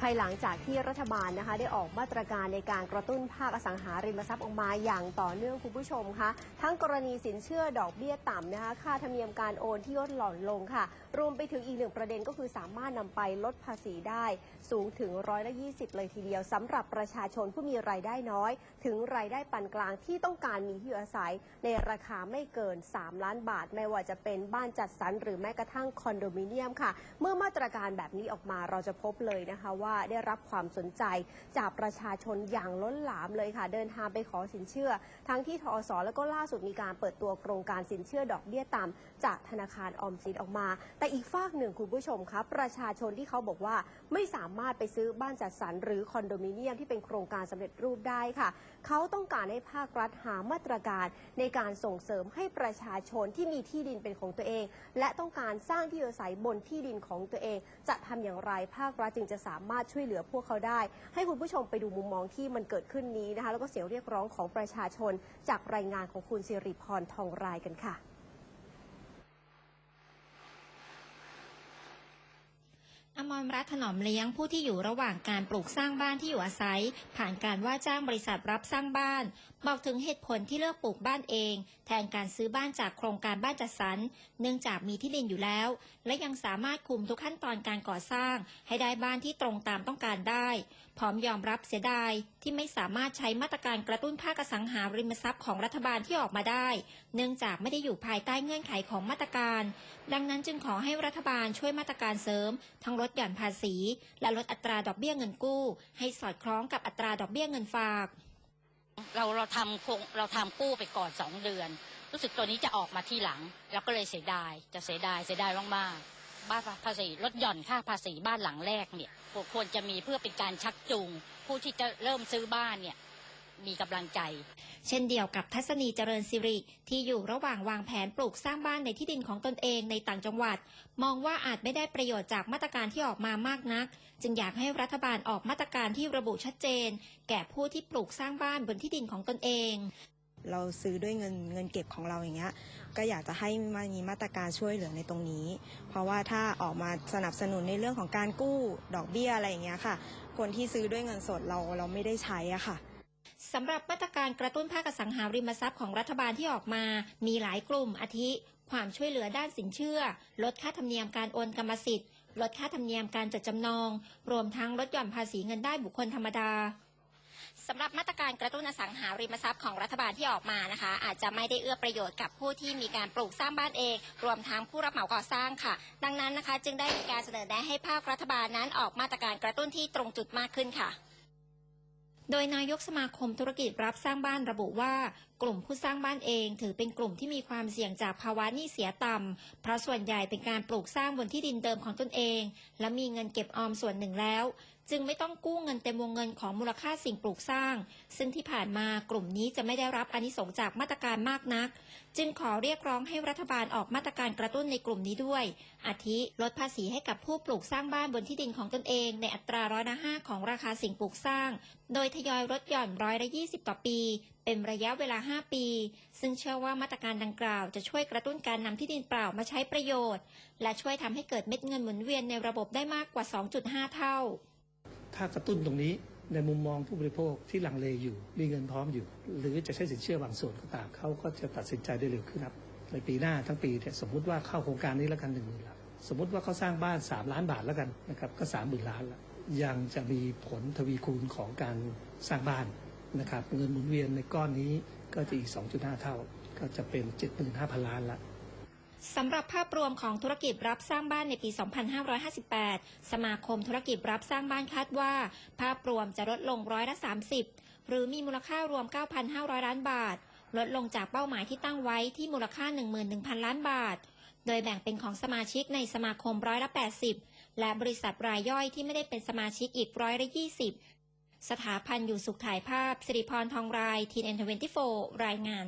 ภายหลังจากที่รัฐบาลนะคะได้ออกมาตรการในการกระตุ้นภาคอสังหาริมทรัพย์ออกมาอย่างต่อเนื่องคุณผู้ชมคะทั้งกรณีสินเชื่อดอกเบี้ยต่ำนะคะค่าธรรมเนียมการโอนที่ลดหล่อนลงค่ะ รวมไปถึงอีกหนึ่งประเด็นก็คือสามารถนำไปลดภาษีได้สูงถึงร้อยละ20เลยทีเดียวสำหรับประชาชนผู้มีรายได้น้อย ถึงรายได้ปานกลางที่ต้องการมีที่อยู่อาศัย ในราคาไม่เกิน 3 ล้านบาท ไม่ว่าจะเป็นบ้านจัดสรรหรือแม้กระทั่งคอนโดมิเนียมค่ะ เมื่อมาตรการแบบนี้ออกมาเราจะพบเลยนะคะว่าว่าได้รับความสนใจจากประชาชนอย่างล้นหลามเลยค่ะ เดินทางไปขอสินเชื่อ ทั้งที่ทอสแล้วก็ล่าสุดมีการเปิดตัวโครงการสินเชื่อดอกเบี้ยต่ำจากธนาคารออมสินออกมา แต่อีกฝากหนึ่งคุณผู้ชมครับประชาชนที่เขาบอกว่าไม่สามารถไปซื้อบ้านจัดสรรหรือคอนโดมิเนียมที่เป็นโครงการสำเร็จรูปได้ค่ะ เขาต้องการให้ภาครัฐหามาตรการในการส่งเสริมให้ประชาชนที่มีที่ดินเป็นของตัวเอง และต้องการสร้างที่อยู่อาศัยบนที่ดินของตัวเอง จะทำอย่างไรภาครัฐจึงจะสามารถช่วยเหลือพวกเขาได้ ให้คุณผู้ชมไปดูมุมมองที่มันเกิดขึ้นนี้นะคะ แล้วก็เสียงเรียกร้องของประชาชน จากรายงานของคุณสิริพรทองรายกันค่ะอมรรัตน์ถนอมเลี้ยงผู้ที่อยู่ระหว่างการปลูกสร้างบ้านที่อยู่อาศัย ผ่านการว่าจ้างบริษัทรับสร้างบ้าน บอกถึงเหตุผลที่เลือกปลูกบ้านเอง แทนการซื้อบ้านจากโครงการบ้านจัดสรร เนื่องจากมีที่ดินอยู่แล้ว และยังสามารถคุมทุกขั้นตอนการก่อสร้าง ให้ได้บ้านที่ตรงตามต้องการได้ พร้อมยอมรับเสียดายที่ไม่สามารถใช้มาตรการกระตุ้นภาคสังหาริมทรัพย์ของรัฐบาลที่ออกมาได้ เนื่องจากไม่ได้อยู่ภายใต้เงื่อนไขของมาตรการ ดังนั้นจึงขอให้รัฐบาลช่วยมาตรการเสริม ทั้งลดหย่อนภาษี และลดอัตราดอกเบี้ยเงินกู้ ให้สอดคล้องกับอัตราดอกเบี้ยเงินฝาก เราเราทำโครงเราทำกู้ไปก่อนสองเดือน รู้สึกตัวนี้จะออกมาที่หลังเราก็เลยเสียดาย จะเสียดายเสียดายมากๆบ้านภาษีลดหย่อนค่าภาษีบ้านหลังแรกเนี่ยควรจะมีเพื่อเป็นการชักจูง ผู้ที่จะเริ่มซื้อบ้านเนี่ย มีกำลังใจ เช่นเดียวกับทัศนีเจริญสิริที่อยู่ระหว่างวางแผนปลูกสร้างบ้านในที่ดินของตนเองในต่างจังหวัด มองว่าอาจไม่ได้ประโยชน์จากมาตรการที่ออกมามากนัก จึงอยากให้รัฐบาลออกมาตรการที่ระบุชัดเจน แก่ผู้ที่ปลูกสร้างบ้านบนที่ดินของตนเอง เราซื้อด้วยเงินเงินเก็บของเราอย่างเงี้ยก็อยากจะให้มามีมาตรการช่วยเหลือในตรงนี้ เพราะว่าถ้าออกมาสนับสนุนในเรื่องของการกู้ดอกเบี้ยอะไรอย่างเงี้ยค่ะคนที่ซื้อด้วยเงินสดเราเราไม่ได้ใช้อะค่ะ สำหรับมาตรการกระตุ้นภาคสังหาริมทรัพย์ของรัฐบาลที่ออกมา มีหลายกลุ่มอาทิ ความช่วยเหลือด้านสินเชื่อ ลดค่าธรรมเนียมการโอนกรรมสิทธิ์ ลดค่าธรรมเนียมการจดจำนอง รวมทั้งลดหย่อนภาษีเงินได้บุคคลธรรมดาสำหรับมาตรการกระตุ้นอสังหาริมทรัพย์ของรัฐบาลที่ออกมานะคะ อาจจะไม่ได้เอื้อประโยชน์กับผู้ที่มีการปลูกสร้างบ้านเอง รวมทั้งผู้รับเหมาก่อสร้างค่ะ ดังนั้นนะคะ จึงได้มีการเสนอแนะให้ภาครัฐบาลนั้นออกมาตรการกระตุ้นที่ตรงจุดมากขึ้นค่ะ โดยนายกสมาคมธุรกิจรับสร้างบ้านระบุว่า กลุ่มผู้สร้างบ้านเอง ถือเป็นกลุ่มที่มีความเสี่ยงจากภาวะหนี้เสียต่ำเพราะส่วนใหญ่เป็นการปลูกสร้างบนที่ดินเดิมของตนเอง และมีเงินเก็บออมส่วนหนึ่งแล้ว จึงไม่ต้องกู้เงินเต็มวงเงินของมูลค่าสิ่งปลูกสร้าง ซึ่งที่ผ่านมากลุ่มนี้จะไม่ได้รับอนิสงจากมาตรการมากนัก จึงขอเรียกร้องให้รัฐบาลออกมาตรการกระตุ้นในกลุ่มนี้ด้วย อาทิลดภาษีให้กับผู้ปลูกสร้างบ้านบนที่ดินของตนเอง ในอัตราร้อยละห้าของราคาสิ่งปลูกสร้าง โดยทยอยลดหย่อนร้อยละยี่สิบต่อปี เป็นระยะเวลา 5 ปี ซึ่งเชื่อว่ามาตรการดังกล่าวจะช่วยกระตุ้นการนำที่ดินเปล่ามาใช้ประโยชน์ และช่วยทำให้เกิดเม็ดเงินหมุนเวียนในระบบได้มากกว่า 2.5 เท่า ถ้ากระตุ้นตรงนี้ในมุมมองผู้บริโภคที่ลังเลอยู่ มีเงินพร้อมอยู่ หรือจะใช้สินเชื่อบางส่วนก็ตามเขาก็จะตัดสินใจได้เร็วขึ้นครับ ในปีหน้าทั้งปีเนี่ยสมมุติว่าเข้าโครงการนี้แล้วกันหนึ่งหมื่นล้านสมมติว่าเขาสร้างบ้าน 3 ล้านบาทแล้วกันนะครับก็สามหมื่นล้านละยังจะมีผลทวีคูณของการสร้างบ้านนะครับเงินหมุนเวียนในก้อนนี้ก็จะอีก 2.5 เท่า ก็จะเป็น 75,000 ล้านละ สำหรับภาพรวมของธุรกิจรับสร้างบ้านในปี 2558 สมาคมธุรกิจรับสร้างบ้านคาดว่า ภาพรวมจะลดลงร้อยละ 30 หรือมีมูลค่ารวม 9,500 ล้านบาท ลดลงจากเป้าหมายที่ตั้งไว้ที่มูลค่า 11,000 ล้านบาท โดยแบ่งเป็นของสมาชิกในสมาคมร้อยละ 80 และบริษัทรายย่อยที่ไม่ได้เป็นสมาชิกอีกร้อยละ20 สถาพันธ์อยู่สุขถ่ายภาพสิริพรทองรายทีนเอ็นทเวนตี้โฟรายงาน